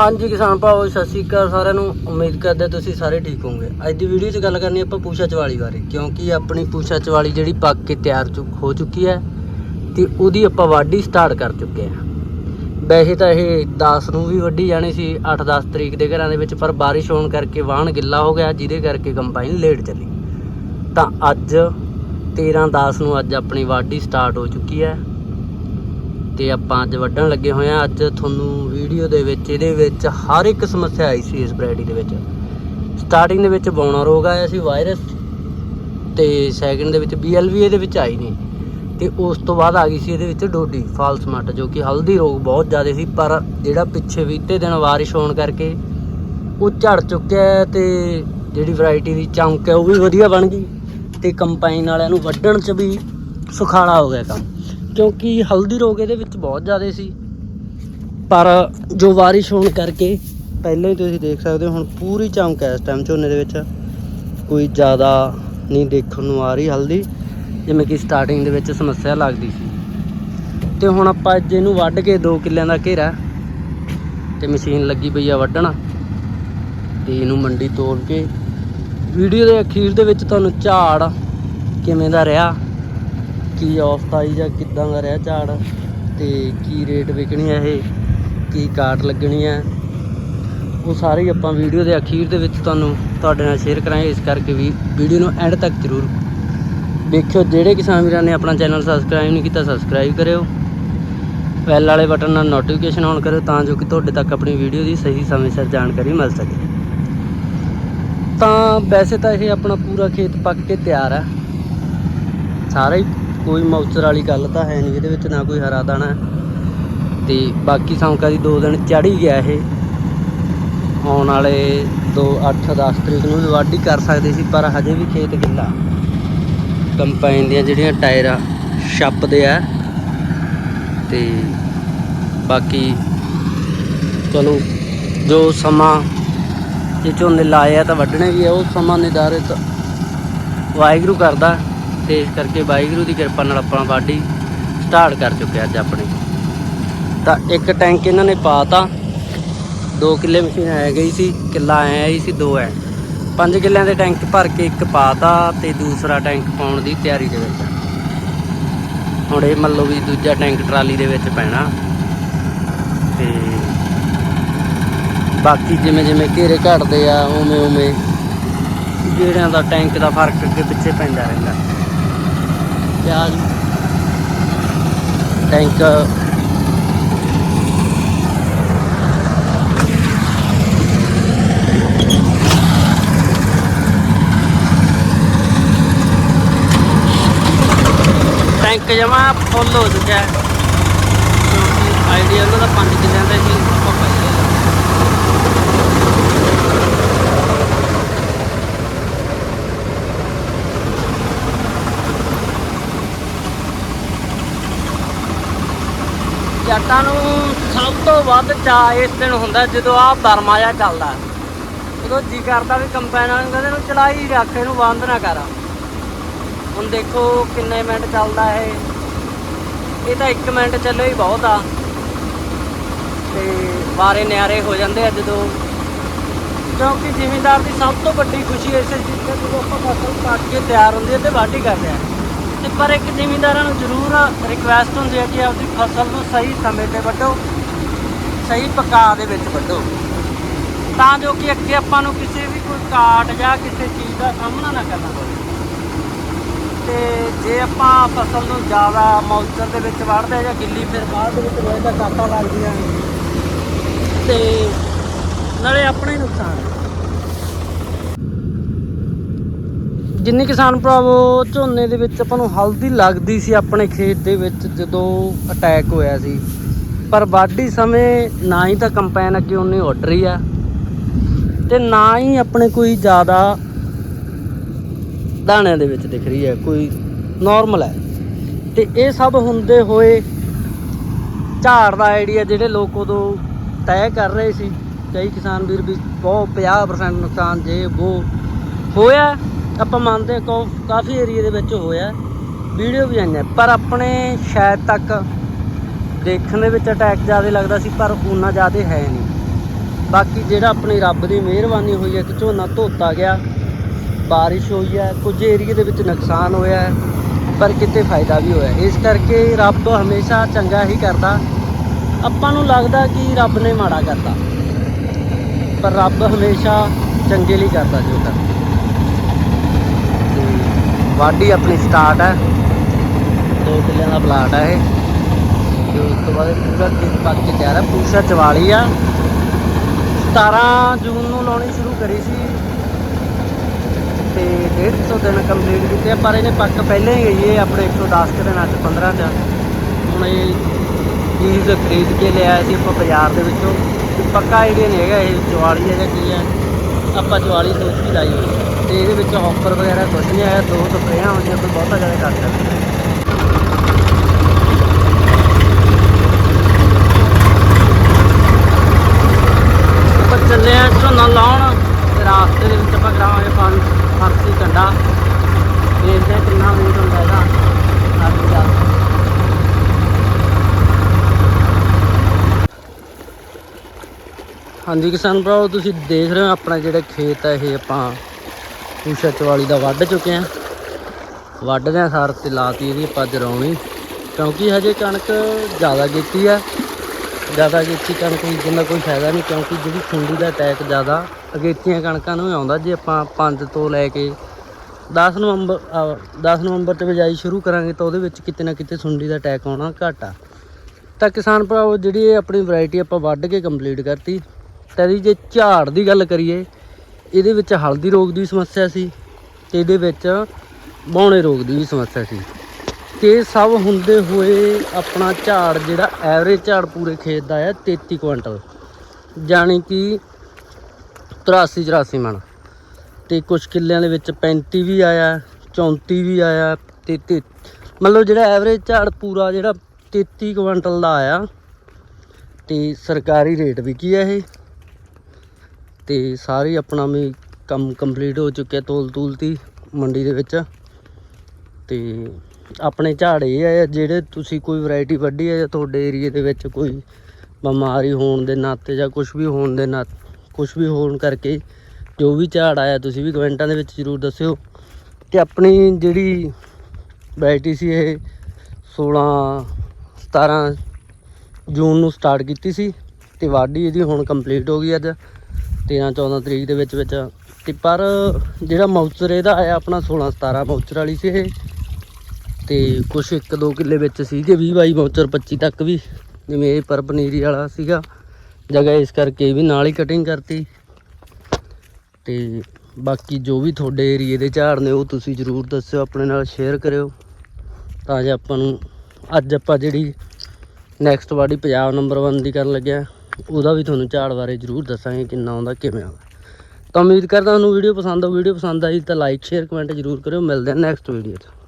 ਹਾਂਜੀ ਕਿਸਾਨ ਭਾਓ, ਸਤਿ ਸ਼੍ਰੀ ਅਕਾਲ ਸਾਰਿਆਂ ਨੂੰ। ਉਮੀਦ ਕਰਦੇ ਤੁਸੀਂ ਸਾਰੇ ਠੀਕ ਹੋਵੋਗੇ। ਅੱਜ ਦੀ ਵੀਡੀਓ 'ਚ ਗੱਲ ਕਰਨੀ ਆਪਾਂ ਪੂਸ਼ਾ ਚਵਾਲੀ ਬਾਰੇ, ਕਿਉਂਕਿ ਆਪਣੀ ਪੂਸ਼ਾ ਚਵਾਲੀ ਜਿਹੜੀ ਪੱਕ ਕੇ ਤਿਆਰ ਚੁ- ਹੋ ਚੁੱਕੀ ਹੈ ਤੇ ਉਹਦੀ ਆਪਾਂ ਵਾਢੀ ਸਟਾਰਟ ਕਰ ਚੁੱਕੇ ਹਾਂ। ਵੈਸੇ ਤਾਂ ਇਹ 10 ਨੂੰ ਵੀ ਵੱਢੀ ਜਾਣੀ ਸੀ 8-10 ਤਰੀਕ ਦੇ ਘਰਾਂ ਦੇ ਵਿੱਚ, ਪਰ ਬਾਰਿਸ਼ ਹੋਣ ਕਰਕੇ ਵਾਹਣ ਗਿੱਲਾ ਹੋ ਗਿਆ, ਜਿਹਦੇ ਕਰਕੇ ਕੰਬਾਈਨ ਲੇਟ ਚੱਲੀ। ਤਾਂ ਅੱਜ 13-10 ਨੂੰ ਅੱਜ ਆਪਣੀ ਵਾਢੀ ਸਟਾਰਟ ਹੋ ਚੁੱਕੀ ਹੈ। ਤੇ ਆਪਾਂ ਅੱਜ ਵੱਢਣ ਲੱਗੇ ਹੋਏ ਆ ਅੱਜ ਤੁਹਾਨੂੰ ਵੀਡੀਓ ਦੇ ਵਿੱਚ, ਇਹਦੇ ਵਿੱਚ ਹਰ ਇੱਕ ਸਮੱਸਿਆ ਆਈ ਸੀ ਇਸ ਵੈਰਾਈਟੀ ਦੇ ਵਿੱਚ। ਸਟਾਰਟਿੰਗ ਦੇ ਵਿੱਚ ਬੌਣਾ ਰੋਗ ਆਇਆ ਸੀ ਵਾਇਰਸ ਤੇ ਸੈਕਿੰਡ ਦੇ ਵਿੱਚ BLV ਇਹਦੇ ਵਿੱਚ ਆਈ ਨਹੀਂ। ਤੇ ਉਸ ਤੋਂ ਬਾਅਦ ਆ ਗਈ ਸੀ ਇਹਦੇ ਵਿੱਚ ਡੋਡੀ ਫਾਲਸ ਮੱਟ, ਜੋ ਕਿ ਹਲਦੀ ਰੋਗ ਬਹੁਤ ਜ਼ਿਆਦਾ ਸੀ, ਪਰ ਜਿਹੜਾ ਪਿੱਛੇ ਬੀਤੇ ਦਿਨ ਬਾਰਿਸ਼ ਹੋਣ ਕਰਕੇ ਉਹ ਝੜ ਚੁੱਕਿਆ ਹੈ ਤੇ ਜਿਹੜੀ ਵੈਰਾਈਟੀ ਦੀ ਚਮਕ ਹੈ ਉਹ ਵੀ ਵਧੀਆ ਬਣ ਗਈ ਤੇ ਕੰਪਾਈਨ ਵਾਲਿਆਂ ਨੂੰ ਵੱਢਣ 'ਚ ਵੀ ਸੁਖਾਲਾ ਹੋ ਗਿਆ ਕੰਮ। ਕਿਉਂਕਿ ਹਲਦੀ ਰੋਗ ਇਹਦੇ ਵਿੱਚ ਬਹੁਤ ਜ਼ਿਆਦਾ ਸੀ। ਪਰ ਜੋ ਬਾਰਿਸ਼ ਹੋਣ ਕਰਕੇ ਪਹਿਲਾਂ ਹੀ ਤੁਸੀਂ ਦੇਖ ਸਕਦੇ ਹੋ, ਹੁਣ ਪੂਰੀ ਚਮਕ ਹੈ ਇਸ ਟਾਈਮ ਝੋਨੇ ਦੇ ਵਿੱਚ। ਕੋਈ ਜ਼ਿਆਦਾ ਨਹੀਂ ਦੇਖਣ ਨੂੰ ਆ ਰਹੀ ਹਲਦੀ, ਜਿਵੇਂ ਕਿ ਸਟਾਰਟਿੰਗ ਦੇ ਵਿੱਚ ਸਮੱਸਿਆ ਲੱਗਦੀ ਸੀ। ਤੇ ਹੁਣ ਆਪਾਂ ਅੱਜ ਇਹਨੂੰ ਵੱਢ ਕੇ 2 ਕਿੱਲਿਆਂ ਦਾ ਘੇਰਾ ਤੇ ਮਸ਼ੀਨ ਲੱਗੀ ਪਈ ਆ ਵੱਢਣ। ਤੇ ਇਹਨੂੰ ਮੰਡੀ ਤੋਲ ਕੇ, ਵੀਡੀਓ ਦੇ ਅਖੀਰ ਦੇ ਵਿੱਚ ਤੁਹਾਨੂੰ ਝਾੜ ਕਿਵੇਂ ਦਾ ਰਿਹਾ ਕੀ ਔਸਤ ਆਈ ਜਾਂ ਕਿੱਦਾਂ ਦਾ ਰਿਹਾ ਝਾੜ ਤੇ ਕੀ ਰੇਟ ਵਿਕਣੀ ਹੈ ਇਹ, ਕੀ ਕਾਟ ਲੱਗਣੀ ਹੈ ਉਹ ਸਾਰੇ ਆਪਾਂ ਵੀਡੀਓ ਦੇ ਅਖੀਰ ਦੇ ਵਿੱਚ ਤੁਹਾਨੂੰ ਤੁਹਾਡੇ ਨਾਲ ਸ਼ੇਅਰ ਕਰਾਂਗੇ, ਇਸ ਕਰਕੇ ਵੀ ਵੀਡੀਓ ਨੂੰ ਐਂਡ ਤੱਕ ਜ਼ਰੂਰ ਦੇਖਿਓ। ਜਿਹੜੇ ਕਿਸਾਨ ਵੀਰਾਂ ਨੇ ਆਪਣਾ ਚੈਨਲ ਸਬਸਕ੍ਰਾਈਬ ਨਹੀਂ ਕੀਤਾ ਸਬਸਕ੍ਰਾਈਬ ਕਰਿਓ। ਬੈਲ ਵਾਲੇ ਬਟਨ ਨਾਲ ਨੋਟੀਫਿਕੇਸ਼ਨ ਔਨ ਕਰਿਓ, ਤਾਂ ਜੋ ਕਿ ਤੁਹਾਡੇ ਤੱਕ ਆਪਣੀ ਵੀਡੀਓ ਦੀ ਸਹੀ ਸਮੇਂ ਸਿਰ ਜਾਣਕਾਰੀ ਮਿਲ ਸਕੇ। ਤਾਂ ਵੈਸੇ ਤਾਂ ਇਹ ਆਪਣਾ ਪੂਰਾ ਖੇਤ ਪੱਕ ਕੇ ਤਿਆਰ ਹੈ ਸਾਰਾ ਹੀ ਕੋਈ ਮੌਚਰ ਵਾਲੀ ਗੱਲ ਤਾਂ ਹੈ ਨਹੀਂ, ਇਹਦੇ ਵਿੱਚ ਨਾ ਕੋਈ ਹਰਾ ਦਾਣਾ ਹੈ। ਤੇ ਬਾਕੀ ਸੌਂਕਾ ਦੀ 2 ਦਿਨ ਚੜ ਹੀ ਗਿਆ ਇਹ। ਆਉਣ ਵਾਲੇ 2 8 10 ਤਰੀਕ ਨੂੰ ਵੀ ਵਾਢੀ ਕਰ ਸਕਦੇ ਸੀ, ਪਰ ਹਜੇ ਵੀ ਖੇਤ ਗਿੱਲਾ। ਕੰਪਾਈਨ ਦੀਆਂ ਜਿਹੜੀਆਂ ਟਾਇਰ ਆ, ਛੱਪਦੇ ਆ। ਤੇ ਬਾਕੀ ਚਲੋ, ਜੋ ਸਮਾਂ ਜੇ ਝੋਨੇ ਲਾਏ ਆ ਤਾਂ ਵੱਢਣੇ ਵੀ ਆ, ਉਹ ਸਮਾਂ ਨਿਰਧਾਰਿਤ ਵਾਹਿਗੁਰੂ ਕਰਦਾ। ਤੇ ਇਸ ਕਰਕੇ ਵਾਹਿਗੁਰੂ ਦੀ ਕਿਰਪਾ ਨਾਲ ਆਪਾਂ ਵਾਢੀ ਸਟਾਰਟ ਕਰ ਚੁੱਕੇ ਅੱਜ ਆਪਣੇ। ਤਾਂ ਇੱਕ ਟੈਂਕ ਇਹਨਾਂ ਨੇ ਪਾਤਾ। 2 ਕਿੱਲੇ ਮਸ਼ੀਨ ਆ ਗਈ ਸੀ, ਕਿੱਲਾ ਐ ਆਈ ਸੀ, ਦੋ ਐ। 5 ਕਿੱਲਿਆਂ ਦੇ ਟੈਂਕ ਭਰ ਕੇ ਇੱਕ ਪਾਤਾ ਤੇ ਦੂਸਰਾ ਟੈਂਕ ਪਾਉਣ ਦੀ ਤਿਆਰੀ ਦੇ ਵਿੱਚ। ਹੁਣ ਇਹ ਮੰਨ ਲਓ ਵੀ ਦੂਜਾ ਟੈਂਕ ਟਰਾਲੀ ਦੇ ਵਿੱਚ ਪੈਣਾ। ਤੇ ਬਾਕੀ ਜਿਵੇਂ ਜਿਵੇਂ ਘੇਰੇ ਘਟਦੇ ਆ, ਉਵੇਂ ਉਵੇਂ ਜਿਹੜਿਆਂ ਦਾ ਟੈਂਕ ਦਾ ਫ਼ਰਕ ਅੱਗੇ ਪਿੱਛੇ ਪੈਂਦਾ ਰਹਿੰਦਾ। ਪਿਆਜ ਟੈਂਕ ਟੈਂਕ ਜਮਾ ਫੁੱਲ ਹੋ ਚੁੱਕਿਆ ਹੈ ਆਈਡੀਆ ਉਹਨਾਂ ਦਾ 5 ਕਿੱਲਿਆਂ ਦਾ ਸੀ ਆਪਾਂ ਪਹਿਲੇ ਲਾ ਜੱਟਾਂ ਨੂੰ ਸਭ ਤੋਂ ਵੱਧ ਚਾਅ ਇਸ ਦਿਨ ਹੁੰਦਾ ਜਦੋਂ ਆਹ ਬਰਮਾ ਜਿਹਾ ਚੱਲਦਾ ਉਦੋਂ ਜੀ ਕਰਦਾ ਵੀ ਕੰਪੈਨ ਨੂੰ ਕਹਿੰਦੇ ਨੂੰ ਚਲਾਈ ਰੱਖ, ਇਹਨੂੰ ਬੰਦ ਨਾ ਕਰ। ਹੁਣ ਦੇਖੋ ਕਿੰਨੇ ਮਿੰਟ ਚੱਲਦਾ ਇਹ। ਇਹ ਤਾਂ 1 ਮਿੰਟ ਚੱਲੇ ਹੀ ਬਹੁਤ ਆ। ਤੇ ਬਾਰੇ ਨਿਆਰੇ ਹੋ ਜਾਂਦੇ ਆ ਜਦੋਂ। ਕਿਉਂਕਿ ਜ਼ਿਮੀਂਦਾਰ ਦੀ ਸਭ ਤੋਂ ਵੱਡੀ ਖੁਸ਼ੀ ਇਸ ਚੀਜ਼ ਤੇ ਜਦੋਂ ਆਪਾਂ ਫਸਲ ਕੱਟ ਕੇ ਤਿਆਰ ਹੁੰਦੀ ਹੈ ਤੇ ਵਾਢੀ ਕਰਦੇ ਆ। ਤੇ ਪਰ ਇੱਕ ਜ਼ਿਮੀਂਦਾਰਾਂ ਨੂੰ ਜ਼ਰੂਰ ਰਿਕੁਐਸਟ ਹੁੰਦੀ ਹੈ ਕਿ ਆਪਣੀ ਫਸਲ ਨੂੰ ਸਹੀ ਸਮੇਂ ਤੇ ਵੱਢੋ, ਸਹੀ ਪਕਾ ਦੇ ਵਿੱਚ ਵੱਢੋ। ਤਾਂ ਜੋ ਕਿ ਅੱਗੇ ਆਪਾਂ ਨੂੰ ਕਿਸੇ ਵੀ ਕੋਈ ਕਾਟ ਜਾਂ ਕਿਸੇ ਚੀਜ਼ ਦਾ ਸਾਹਮਣਾ ਨਾ ਕਰਨਾ ਪਵੇ। ਤੇ ਜੇ ਆਪਾਂ ਫਸਲ ਨੂੰ ਜ਼ਿਆਦਾ ਮੌਸਮ ਦੇ ਵਿੱਚ ਵੜਦੇ ਆ ਜਾਂ ਗਿੱਲੀ ਫਿਰ ਬਾਅਦ ਦੇ ਵਿੱਚ ਹੋਏ ਤਾਂ ਲੱਗਦੀਆਂ ਤੇ ਨਾਲੇ ਆਪਣਾ ਹੀ ਨੁਕਸਾਨ ਹੈ। ਜਿੰਨੇ ਕਿਸਾਨ ਭਰਾਵੋ, ਝੋਨੇ ਦੇ ਵਿੱਚ ਆਪਾਂ ਨੂੰ ਹਲਦੀ ਲੱਗਦੀ ਸੀ ਆਪਣੇ ਖੇਤ ਦੇ ਵਿੱਚ ਜਦੋਂ ਅਟੈਕ ਹੋਇਆ ਸੀ। ਪਰ ਵਾਢੀ ਸਮੇਂ ਨਾ ਹੀ ਤਾਂ ਕੰਪੈਨ ਅੱਗੇ ਉਹਨੇ ਉੱਡ ਰਹੀ ਆ ਤੇ ਨਾ ਹੀ ਆਪਣੇ ਕੋਈ ਜ਼ਿਆਦਾ ਦਾਣਿਆਂ ਦੇ ਵਿੱਚ ਦਿਖ ਰਹੀ ਹੈ ਕੋਈ ਨਾਰਮਲ ਹੈ ਤੇ ਇਹ ਸਭ ਹੁੰਦੇ ਹੋਏ ਝਾੜ ਦਾ ਆਈਡੀਆ ਜਿਹੜੇ ਲੋਕ ਉਦੋਂ ਤੈਅ ਕਰ ਰਹੇ ਸੀ, ਕਈ ਕਿਸਾਨ ਵੀਰ ਵੀ ਬਹੁਤ 50% ਨੁਕਸਾਨ ਜੇ ਉਹ ਹੋਇਆ। ਆਪਾਂ ਮੰਨਦੇ ਹਾਂ ਕੋ, ਕਾਫੀ ਏਰੀਆ ਦੇ ਵਿੱਚ ਹੋਇਆ। ਵੀਡੀਓ ਵੀ ਆਈਆਂ। ਪਰ ਆਪਣੇ ਸ਼ਾਇਦ ਤੱਕ ਦੇਖਣ ਦੇ ਵਿੱਚ ਅਟੈਕ ਜ਼ਿਆਦਾ ਲੱਗਦਾ ਸੀ, ਪਰ ਉਨਾ ਜ਼ਿਆਦਾ ਹੈ ਨਹੀਂ। ਬਾਕੀ ਜਿਹੜਾ ਆਪਣੀ ਰੱਬ ਦੀ ਮਿਹਰਬਾਨੀ ਹੋਈ ਹੈ ਕਿ ਝੋਨਾ ਧੋਤਾ ਗਿਆ। ਬਾਰਿਸ਼ ਹੋਈ ਹੈ, ਕੁਝ ਏਰੀਏ ਦੇ ਵਿੱਚ ਨੁਕਸਾਨ ਹੋਇਆ ਹੈ, ਪਰ ਕਿਤੇ ਫਾਇਦਾ ਵੀ ਹੋਇਆ। ਇਸ ਕਰਕੇ ਰੱਬ ਹਮੇਸ਼ਾ ਚੰਗਾ ਹੀ ਕਰਦਾ। ਆਪਾਂ ਨੂੰ ਲੱਗਦਾ ਕਿ ਰੱਬ ਨੇ ਮਾੜਾ ਕਰਤਾ। ਪਰ ਰੱਬ ਹਮੇਸ਼ਾ ਚੰਗੇ ਲਈ ਕਰਦਾ ਜੋ ਕਰਦਾ। ਵਾਢੀ ਆਪਣੀ ਸਟਾਰਟ ਹੈ। ਦੋ ਕਿੱਲਿਆਂ ਦਾ ਪਲਾਟ ਹੈ ਇਹ। ਤੇ ਉਸ ਤੋਂ ਬਾਅਦ ਇਹ ਪੂਰਾ ਖੇਤ ਪੱਕ ਕੇ ਤਿਆਰ ਹੈ। ਪੂਸ਼ਾ 44 ਆ। 17 ਜੂਨ ਨੂੰ ਲਾਉਣੀ ਸ਼ੁਰੂ ਕਰੀ ਸੀ। ਤੇ 150 ਦਿਨ ਕੰਪਲੀਟ ਕੀਤੇ ਆ, ਪਰ ਇਹਨੇ ਪੱਕ ਪਹਿਲਾਂ ਹੀ ਗਈ ਹੈ ਆਪਣੇ 110 ਕੁ ਦਿਨਾਂ ਚ 15 ਚ। ਹੁਣ ਇਹ ਚੀਜ਼ ਖਰੀਦ ਕੇ ਲਿਆ ਸੀ ਆਪਾਂ ਬਾਜ਼ਾਰ ਦੇ ਵਿੱਚੋਂ। ਪੱਕਾ ਆਈਡੀਆ ਨਹੀਂ ਹੈਗਾ ਇਹ 44 ਹੈ ਜਾਂ ਕੀ ਹੈ। ਆਪਾਂ 44 ਸੋਚ ਕੇ ਲਾਈ ਹੋਈ ਤੇ ਇਹਦੇ ਵਿੱਚ ਹੌਪਰ ਵਗੈਰਾ ਕੁਝ ਨਹੀਂ ਆਇਆ, ਦੋ ਸਪਰੇਆਂ ਹੋਈਆਂ ਕੋਈ ਬਹੁਤਾ ਜ਼ਿਆਦਾ ਕਰ ਸਕਦਾ। ਆਪਾਂ ਚੱਲੇ ਆ ਝੋਨਾ ਲਾਉਣ, ਤੇ ਰਾਸਤੇ ਦੇ ਵਿੱਚ ਆਪਾਂ ਕਰਾਵਾਂਗੇ ਫਨ ਫਰਸੀ ਕੰਡਾ। ਦੇਖਦੇ ਕਿੰਨਾ ਵੇਟ ਹੁੰਦਾ ਇਹਦਾ। ਅੱਜ ਦਾ ਹਾਂਜੀ, ਕਿਸਾਨ ਭਰਾਓ ਤੁਸੀਂ ਦੇਖ ਰਹੇ ਹੋ ਆਪਣਾ ਜਿਹੜਾ ਖੇਤ ਹੈ ਇਹ ਆਪਾਂ ਪੂਸ਼ਾ ਚਵਾਲੀ ਦਾ ਵੱਢ ਚੁੱਕੇ ਆ ਵੱਢਦੇ ਆ ਸਾਰ ਤੇ ਲਾਤੀ ਇਹਦੀ ਆਪਾਂ ਜਰਾਉਣੀ। ਕਿਉਂਕਿ ਹਜੇ ਕਣਕ ਜ਼ਿਆਦਾ ਕੀਤੀ ਆ। ਜ਼ਿਆਦਾ ਕੀਤੀ ਕਣਕ ਬੀਜਣ ਦਾ ਕੋਈ ਫਾਇਦਾ ਨਹੀਂ, ਕਿਉਂਕਿ ਜਿਹੜੀ ਸੁੰਡੀ ਦਾ ਅਟੈਕ ਜ਼ਿਆਦਾ ਅਗੇਤੀਆਂ ਕਣਕਾਂ ਨੂੰ ਹੀ ਆਉਂਦਾ। ਜੇ ਆਪਾਂ 5 ਤੋਂ ਲੈ ਕੇ 10 ਨਵੰਬਰ, ਅਹ 10 ਨਵੰਬਰ ਤੇ ਬਿਜਾਈ ਸ਼ੁਰੂ ਕਰਾਂਗੇ ਤਾਂ ਉਹਦੇ ਵਿੱਚ ਕਿਤੇ ਨਾ ਕਿਤੇ ਸੁੰਡੀ ਦਾ ਅਟੈਕ ਆਉਣਾ ਘੱਟ ਆ। ਤਾਂ ਕਿਸਾਨ ਭਰਾਵੋ, ਜਿਹੜੀ ਇਹ ਆਪਣੀ ਵੈਰਾਈਟੀ ਆਪਾਂ ਵੱਢ ਕੇ ਕੰਪਲੀਟ ਕਰਤੀ। ਤਾਂ ਇਹਦੀ ਜੇ ਝਾੜ ਦੀ ਗੱਲ ਕਰੀਏ ਇਹਦੇ ਵਿੱਚ ਹਲਦੀ ਰੋਗ ਦੀ ਸਮੱਸਿਆ ਸੀ ਤੇ ਇਹਦੇ ਵਿੱਚ ਬੌਣੇ ਰੋਗ ਦੀ ਵੀ ਸਮੱਸਿਆ ਸੀ। ਤੇ ਸਭ ਹੁੰਦੇ ਹੋਏ ਆਪਣਾ ਝਾੜ ਜਿਹੜਾ ਐਵਰੇਜ ਝਾੜ ਪੂਰੇ ਖੇਤ ਦਾ ਹੈ 33 ਕੁਇੰਟਲ। ਜਾਣੀ ਕਿ 83 84 ਮਣ। ਤੇ ਕੁਝ ਕਿੱਲਿਆਂ ਦੇ ਵਿੱਚ 35 ਵੀ ਆਇਆ 34 ਵੀ ਆਇਆ ਤੇ ਤੇ ਮਤਲਬ ਜਿਹੜਾ ਐਵਰੇਜ ਝਾੜ ਪੂਰਾ ਜਿਹੜਾ 33 ਕੁਇੰਟਲ ਦਾ ਆਇਆ, ਤੇ ਸਰਕਾਰੀ ਰੇਟ ਵੀ ਕੀ ਹੈ ਇਹ। ਤੇ ਸਾਰੇ ਆਪਣਾ ਵੀ ਕੰਮ ਕੰਪਲੀਟ ਹੋ ਚੁੱਕਿਆ ਤੋਲ ਤੂਲ ਤੂਲਤੀ ਮੰਡੀ ਦੇ ਵਿੱਚ। ਤੇ ਆਪਣੇ ਝਾੜ ਇਹ ਹੈ ਜਿਹੜੇ ਤੁਸੀਂ ਕੋਈ ਵੈਰਾਈਟੀ ਵੱਢੀ ਹੈ ਜਾਂ ਤੁਹਾਡੇ ਏਰੀਏ ਦੇ ਵਿੱਚ ਕੋਈ ਬਿਮਾਰੀ ਹੋਣ ਦੇ ਨਾਤੇ ਜਾਂ ਕੁਝ ਵੀ ਹੋਣ ਦੇ ਨਾਤੇ ਕੁਝ ਵੀ ਹੋਣ ਕਰਕੇ ਜੋ ਵੀ ਝਾੜ ਆਇਆ ਤੁਸੀਂ ਵੀ ਕਮੈਂਟਾਂ ਦੇ ਵਿੱਚ ਜ਼ਰੂਰ ਦੱਸਿਓ। ਤੇ ਆਪਣੀ ਜਿਹੜੀ ਵੈਰਾਈਟੀ ਸੀ ਇਹ 16 17 ਜੂਨ ਨੂੰ ਸਟਾਰਟ ਕੀਤੀ ਸੀ ਤੇ ਵਾਢੀ ਇਹਦੀ ਹੁਣ ਕੰਪਲੀਟ ਹੋ ਗਈ ਅੱਜ। 13 14 ਤਰੀਕ ਦੇ ਵਿੱਚ ਵਿੱਚ। ਤੇ ਪਰ ਜਿਹੜਾ ਮੌਚਰ ਇਹਦਾ ਆਇਆ ਆਪਣਾ 16 17 ਮੌਚਰ ਵਾਲੀ ਸੀ ਇਹ। ਤੇ ਕੁਛ ਇੱਕ ਦੋ ਕਿੱਲੇ ਵਿੱਚ ਸੀਗੇ 20 22 ਮੌਚਰ 25 ਤੱਕ ਵੀ। ਜਿਵੇਂ ਇਹ ਪਰ ਪਨੀਰੀ ਵਾਲਾ ਸੀਗਾ। ਜਗ੍ਹਾ ਇਸ ਕਰਕੇ ਵੀ ਨਾਲ ਹੀ ਕਟਿੰਗ ਕਰਤੀ। ਤੇ ਬਾਕੀ ਜੋ ਵੀ ਤੁਹਾਡੇ ਏਰੀਏ ਦੇ ਝਾੜ ਨੇ, ਉਹ ਤੁਸੀਂ ਜ਼ਰੂਰ ਦੱਸਿਓ, ਆਪਣੇ ਨਾਲ ਸ਼ੇਅਰ ਕਰਿਓ। ਤਾਂ ਜੇ ਆਪਾਂ ਨੂੰ ਅੱਜ ਆਪਾਂ ਜਿਹੜੀ ਨੈਕਸਟ ਵਾਡੀ ਪੰਜਾਬ ਨੰਬਰ 1 ਦੀ ਕਰਨ ਲੱਗਿਆ। ਉਹਦਾ ਵੀ ਤੁਹਾਨੂੰ ਝਾੜ ਬਾਰੇ ਜ਼ਰੂਰ ਦੱਸਾਂਗੇ ਕਿੰਨਾ ਆਉਂਦਾ ਕਿਵੇਂ ਆਉਂਦਾ ਤਾਂ ਉਮੀਦ ਕਰਦਾ ਤੁਹਾਨੂੰ ਵੀਡੀਓ ਪਸੰਦ ਆਊ ਵੀਡੀਓ ਪਸੰਦ ਆਈ ਤਾਂ ਲਾਈਕ ਸ਼ੇਅਰ ਕਮੈਂਟ ਜ਼ਰੂਰ ਕਰਿਓ। ਮਿਲਦੇ ਹਾਂ ਨੈਕਸਟ ਵੀਡੀਓ 'ਚ।